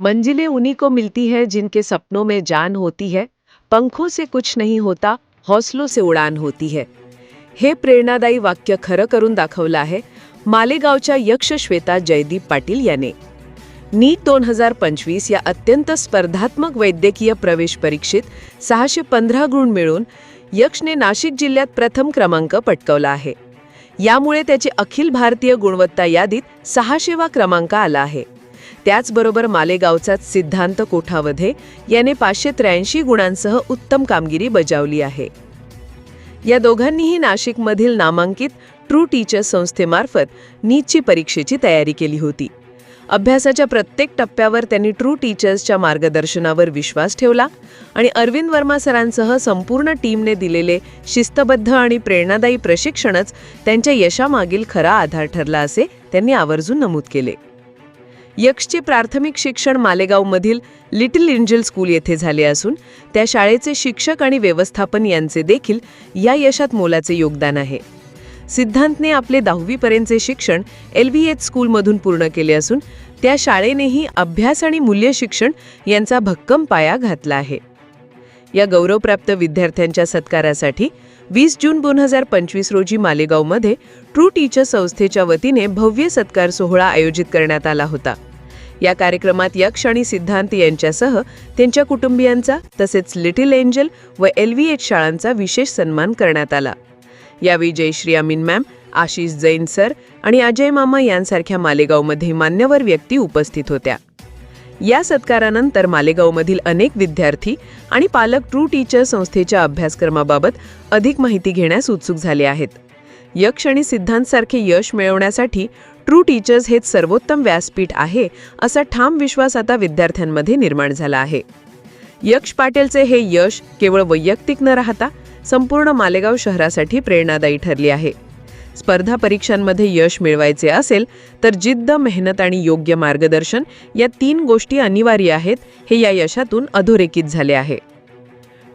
मंजिलें उन्हीं को मिलती है जिनके सपनों में जान होती है पंखों से कुछ नहीं होता हौसलों से उडान होती है। हे प्रेरणादायी वाक्य खरं करून दाखवलं आहे मालेगावच्या यक्ष श्वेता जयदीप पाटील याने। नीट दोन हजार पंचवीस या अत्यंत स्पर्धात्मक वैद्यकीय प्रवेश परीक्षेत सहाशे पंधरा गुण मिळून यक्षने नाशिक जिल्ह्यात प्रथम क्रमांक पटकवला आहे. यामुळे त्याची अखिल भारतीय गुणवत्ता यादीत सहाशेवा क्रमांक आला आहे. त्याचबरोबर मालेगावचाच सिद्धांत कोठावधे याने पाचशे त्र्याऐंशी गुणांसह उत्तम कामगिरी बजावली आहे. या दोघांनीही नाशिकमधील नामांकित ट्रू टीचर संस्थेमार्फत नीटची परीक्षेची तयारी केली होती. अभ्यासाच्या प्रत्येक टप्प्यावर त्यांनी ट्रू टीचर्सच्या मार्गदर्शनावर विश्वास ठेवला आणि अरविंद वर्मा सरांसह संपूर्ण टीमने दिलेले शिस्तबद्ध आणि प्रेरणादायी प्रशिक्षणच त्यांच्या यशामागील खरा आधार ठरला असे त्यांनी आवर्जून नमूद केले. यक्षचे प्राथमिक शिक्षण मालेगावमधील लिटिल एंजल स्कूल येथे झाले असून त्या शाळेचे शिक्षक आणि व्यवस्थापन यांचे देखील या यशात मोलाचे योगदान आहे. सिद्धांतने आपले दहावीपर्यंतचे शिक्षण एल व्ही एच स्कूलमधून पूर्ण केले असून त्या शाळेनेही अभ्यास आणि मूल्य शिक्षण यांचा भक्कम पाया घातला आहे. या गौरवप्राप्त विद्यार्थ्यांच्या सत्कारासाठी वीस जून दोन हजार पंचवीस रोजी मालेगावमध्ये ट्रू टीचर संस्थेच्या वतीने भव्य सत्कार सोहळा आयोजित करण्यात आला होता. या कार्यक्रमात यक्ष आणि सिद्धांत यांच्यासह त्यांच्या कुटुंबियांचा तसेच लिटिल एंजल व एल व्ही एच शाळांचा विशेष सन्मान करण्यात आला. यावेळी जयश्री अमीन मॅम आशिष जैन सर आणि अजय मामा यांसारख्या मालेगावमध्ये मान्यवर व्यक्ती उपस्थित होत्या. या सत्कारानंतर मालेगावमधील अनेक विद्यार्थी आणि पालक ट्रू टीचर संस्थेच्या अभ्यासक्रमाबाबत अधिक माहिती घेण्यास उत्सुक झाले आहेत. यक्ष आणि सिद्धांतसारखे यश मिळवण्यासाठी ट्रू टीचर्स हेच सर्वोत्तम व्यासपीठ आहे असा ठाम विश्वास आता विद्यार्थ्यांमध्ये निर्माण झाला आहे. यक्ष पाटीलचे हे यश केवळ वैयक्तिक न राहता संपूर्ण मालेगाव शहरासाठी प्रेरणादायी ठरली आहे. स्पर्धा परीक्षांमध्ये यश मिळवायचे असेल तर जिद्द मेहनत आणि योग्य मार्गदर्शन या तीन गोष्टी अनिवार्य आहेत हे या यशातून अधोरेखित झाले आहे.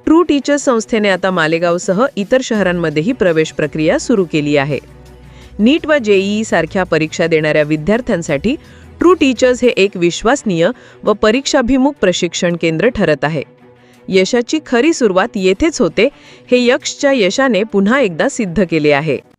ट्रू टीचर्स संस्थेने आता मालेगावसह इतर शहरांमध्येही प्रवेश प्रक्रिया सुरू केली आहे. नीट व जेईई सारख्या परीक्षा देणाऱ्या विद्यार्थ्यांसाठी ट्रू टीचर्स हे एक विश्वसनीय व परीक्षाभिमुख प्रशिक्षण केंद्र ठरत आहे. यशाची खरी सुरुवात येथेच होते हे यक्षच्या यशाने पुन्हा एकदा सिद्ध केले आहे.